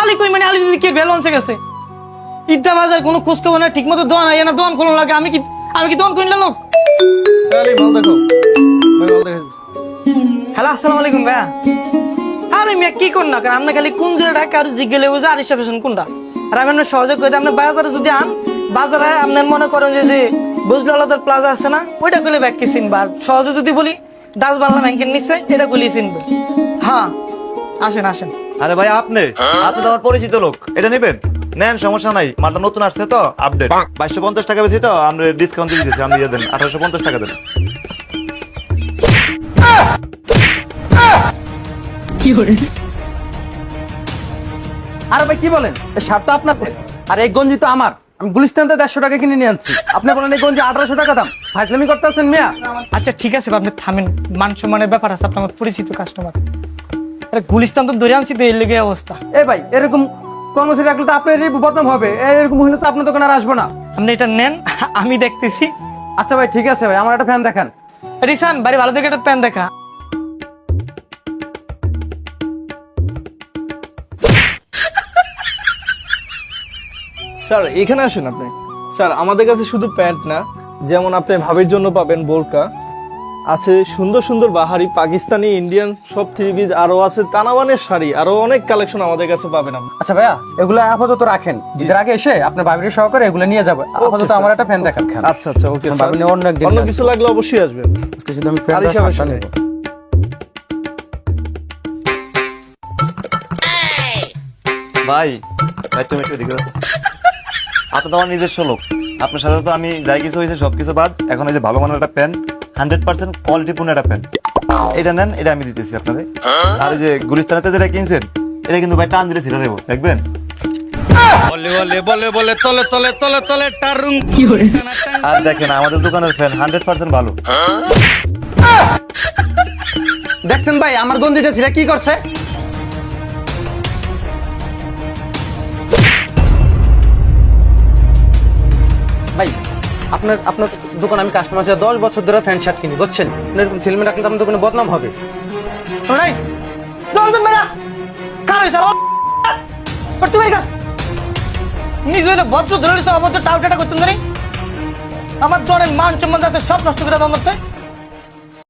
আলি কই মানে আলি দিদি কে বেলন্সে গেছে? ইদ্দা বাজার কোনো খোঁজ খবর না ঠিক মতো দোয়ান হয় না দোয়ান কোনো লাগে আমি কি আমি কি দোয়ান করিলাম লোক? আরে মাল দেখো। হ্যালো আসসালামু আলাইকুম ভাইয়া। আরে মিয়া কি কোন না কারণ আপনি খালি কোন জোরে ঢাকা আর জিগেলে বুঝে আর রিসেপশন কোনটা? আর আমি আপনার সহযোগ করে আপনি বাজারে যদি আন বাজারে আপনার মনে করেন যে যে বুঝলো আলাদার প্লাজা আছে না ওইটা করলে ব্যাগ কি চিনবা? আর সহজে যদি বলি ডাচ বাংলা ব্যাংকের নিচে এটা করলে চিনবে। হ্যাঁ আসেন আসেন। আরে ভাই আপনি? আপনি তো আমার পরিচিত লোক। এটা নেবেন? নেন সমস্যা নাই। মালটা নতুন আসছে তো আপডেট বাইশশো পঞ্চাশ টাকা বেশি তো আমরা ডিসকাউন্ট দিয়ে দিতেছি আপনি দিয়ে দেন আঠারোশো পঞ্চাশ টাকা দেন। আরে ভাই কি বলেন? শার্ট তো আপনার আর এই গঞ্জি তো আমার। আমি গুলিস্তান থেকে দেড়শো টাকা কিনে নিয়ে আনছি। আপনি বলেন এই গঞ্জি আঠারোশো টাকা দাম। ফাইজলামি করতেছেন মিয়া? আচ্ছা ঠিক আছে আপনি থামেন। মান সম্মানের ব্যাপার আছে আপনি আমার পরিচিত কাস্টমার আরে গুলিস্তান তো ধরে আনছি তো এর লেগে অবস্থা। এ ভাই এরকম কর্মচারী রাখলে তো আপনার বদনাম হবে। এরকম হলে তো আপনার দোকানে আর আসব না। আপনি এটা নেন আমি দেখতেছি। আচ্ছা ভাই ঠিক আছে ভাই আমার একটা ফ্যান দেখান। রিসান বাড়ি ভালো থেকে একটা প্যান দেখা। স্যার এখানে আসেন আপনি। স্যার আমাদের কাছে শুধু প্যান্ট না যেমন আপনি ভাবির জন্য পাবেন বোরকা। আছে সুন্দর সুন্দর বাহারি পাকিস্তানি ইন্ডিয়ান সব থ্রি পিস আরও আছে তানাবানের শাড়ি আরও অনেক কালেকশন আমাদের কাছে পাবেন আপনি। আচ্ছা ভাইয়া এগুলো আপাতত রাখেন। ঈদের আগে এসে আপনার ভাবির সহকারে এগুলো নিয়ে যাবে। আপাতত আমার একটা ফ্যান দেখান। আচ্ছা আচ্ছা ওকে অন্য একদিন অন্য কিছু লাগলে অবশ্যই আসবেন। আজকে শুধু আমি ফ্যান হিসাবে ভাই ভাই তুমি একটু দিকে আপনি তো আমার নিজস্ব লোক। আপনার সাথে তো আমি যাই কিছু হয়েছে সবকিছু বাদ। এখন এই যে ভালো মানের একটা প্যান্ট হান্ড্রেড পার্সেন্ট কোয়ালিটিপূর্ণ একটা প্যান্ট এটা নেন এটা আমি দিতেছি আপনাদের। আর যে গুলিস্তানেতে যেটা কিনছেন এটা কিন্তু ভাই টান দিলে ছেড়ে দেবো দেখবেন? আর দেখেন আমাদের দোকানের ফ্যান হান্ড্রেড পার্সেন্ট ভালো। দেখছেন ভাই আমার গঞ্জিটা ছিঁড়ে কি করছে? ভাই আপনার আপনার দোকান আমি কাস্টমার সাথে দশ বছর ধরে প্যান্ট শার্ট কিনি, বুঝছেন? আপনার এরকম ছেলেমেয়ে রাখলে আমার দোকানে বদনাম হবে। আমার দোকানের মান সম্মান আছে সব নষ্ট করে দাম আছে